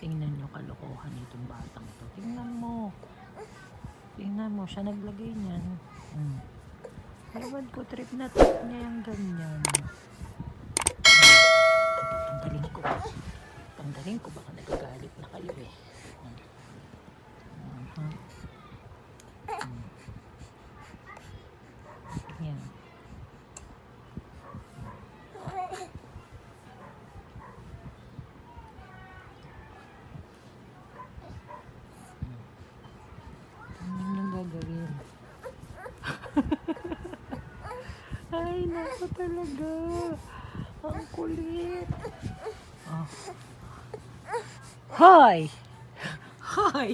Tingnan nyo kalokohan itong batang to. Tingnan mo. Tingnan mo, siya naglagay niyan. Hmm. Ewan ko, trip na trip niya yung ganyan. Tanggalin ko. Tanggalin ko, baka nagagalit na kayo eh. Hmm. Aha. Hmm. Yan. Ano yung gagawin? Naku talaga. Ang kulit. Oh. Hoy! Hoy!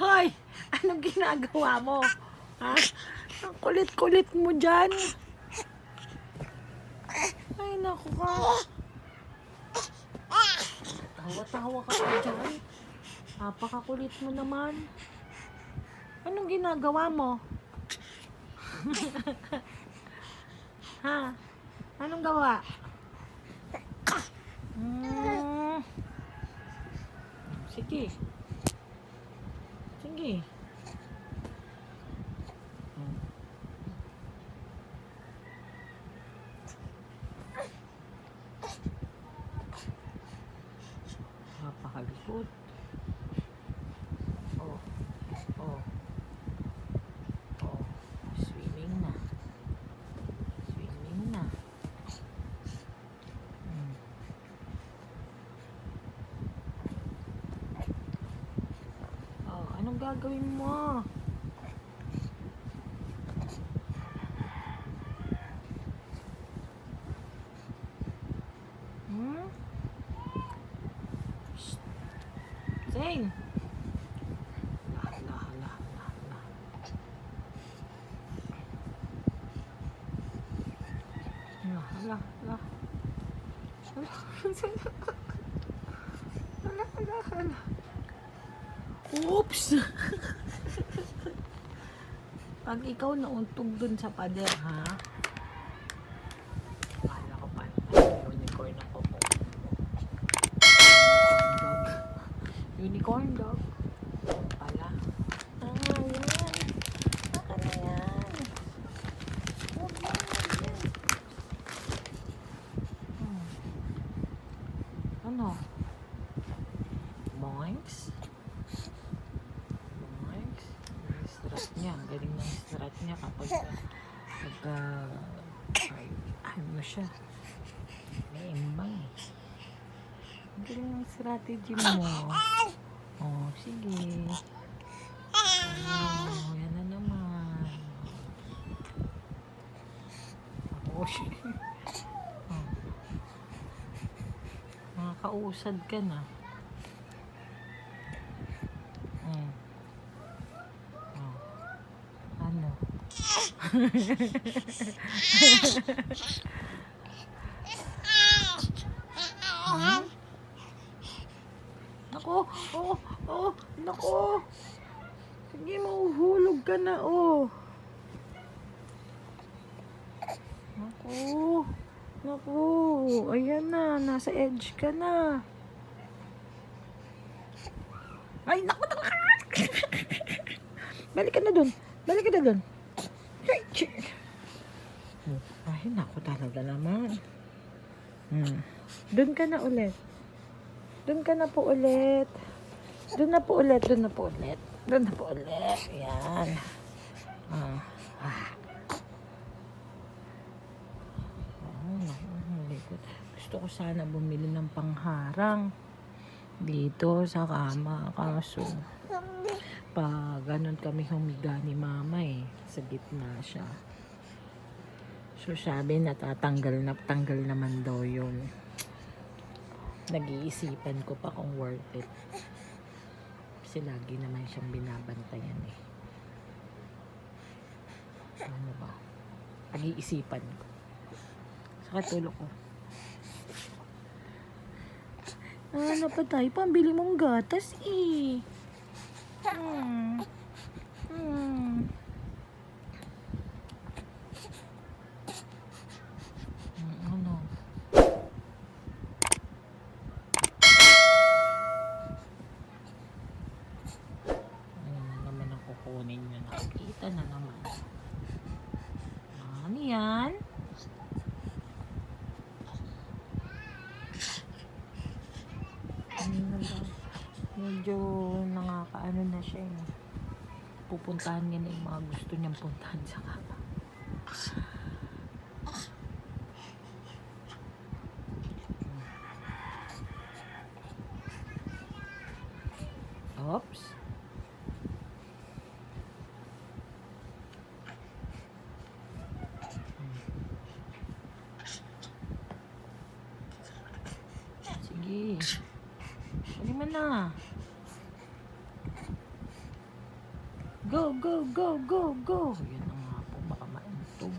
Hoy! Anong ginagawa mo? Ha? Ang kulit-kulit mo dyan. Ay, naku ka. Tawa-tawa ka pa dyan. Napakakulit mo naman. Anong ginagawa mo? Ha? Anong gawa? Hmm. Sige. Sige. Hmm. Napakalikot. Oh. Oh. Oh. Swimming na. Swimming na. Hmm. Oh, anong gagawin mo? Hmm? Shh. Hala, hala, hala, hala. Hala, hala, hala. Hala, hala, hala. Oops! Pag ikaw nauntog dun sa pader, ha? Kala ko pa. Unicorn ako po. Unicorn dog. Unicorn dog. Pala. Ah, yan. Baka na yan. Huwag mo yan. Hmm. Ano? Boinks? Boinks? Yung strat niya. Ang galing ng strat niya kapag pagka ay, ano siya. May imbang eh. Ang galing ng strategy mo. Oh, sige. Oh, yan na naman. Oh, shit. Oh. Makakausad ka na. Mm. Oh. Ano? Nako, oh, oh, nako. Sige, mahuhulog ka na, oh. Nako, nako. Ayan na, nasa edge ka na. Ay, naku, naku. Balik ka na dun. Balik ka na dun. Ay, naku talaga naman. Hmm. Doon ka na ulit. Doon ka na po ulit. Doon na po ulit. Doon na po ulit. Doon na po ulit. Ayan. Ah. Ah. Oh. Gusto ko sana bumili ng pangharang dito sa kama. Kaso, pag ganun kami humiga ni mama eh. Sa gitna siya. So sabi natatanggal na tanggal naman daw yun. Nag-iisipan ko pa kung worth it. Kasi lagi naman siyang binabantayan eh. Ano ba? Nag-iisipan ko. Sa katulog ko. Ah, napatay. Pambili mong gatas eh. Hmm. Hmm. Ano? Hmm, ano naman ang kukunin niya? Nakikita na naman. Ano yan? Siya eh. Pupuntahan niya na yung mga gusto niyang puntahan sa kama. Oops. Sige. Dali mo na. Go, go, go, go, go. Yan na nga po, baka maintog.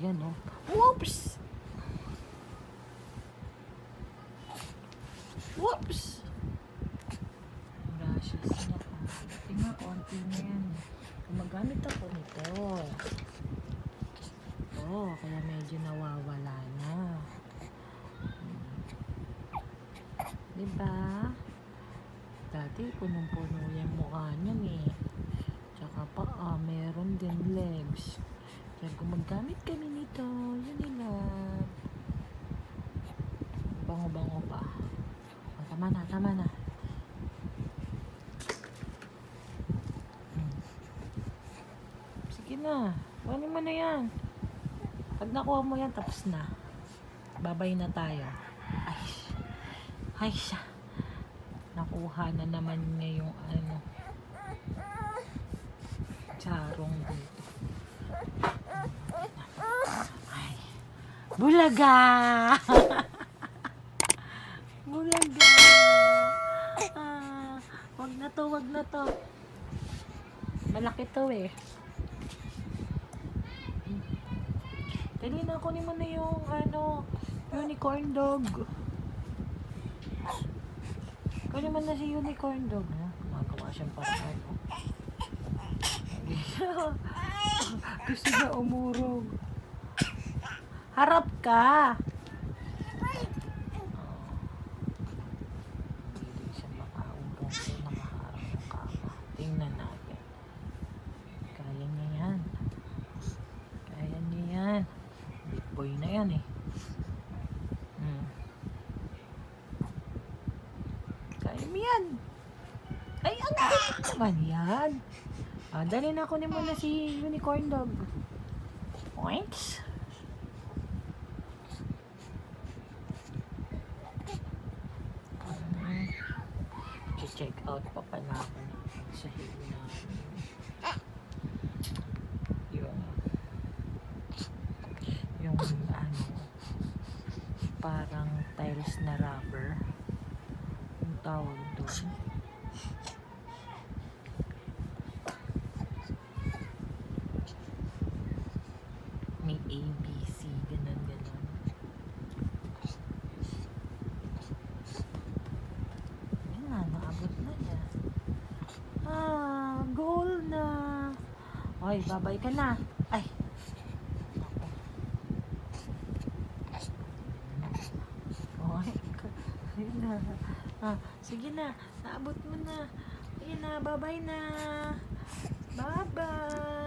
Yan o. Whoops! Whoops! Brushes niya. Tingnan, konti na yan. Gumagamit ako nito. Oo, kaya medyo nawawala na. Diba? Dati, punong-puno yung mukha niyan eh. Tsaka pa, ah, meron din legs. Kaya gumagamit kami nito. Yun nila. Bango-bango pa. Oh, tama na, tama na. Sige na. Kunin mo na yan. Pag nakuha mo yan, tapos na. Babay na tayo. Ay, ay siya. Nakuha na naman niya yung ano. Charong dito. Ay. Bulaga! Bulaga! Ah, wag na to, wag na to. Malaki to eh. Dali na, kunin mo na yung ano, unicorn dog. Kunin mo na si unicorn dog. Ha? Gumagawa siyang paraan. oh. Gusto niya umurong. Harap ka! Tingnan natin. Kaya yan. Kaya yan. Big boy na yan eh. Hmm. Ay, ang cute naman yan. Ah, dali na kunin mo na si unicorn dog. Points. Check out pa pala ako sa hilo na yung yung ano parang tiles na rubber yung tawag doon may A, B, C, ganun, ganun. Yan na, naabot na niya. Ah, goal na. Oy, babay ka na. Ay. Oy, ayun na. Ah, sige na, naabot mo na. Ayun na, babay na. Bye-bye.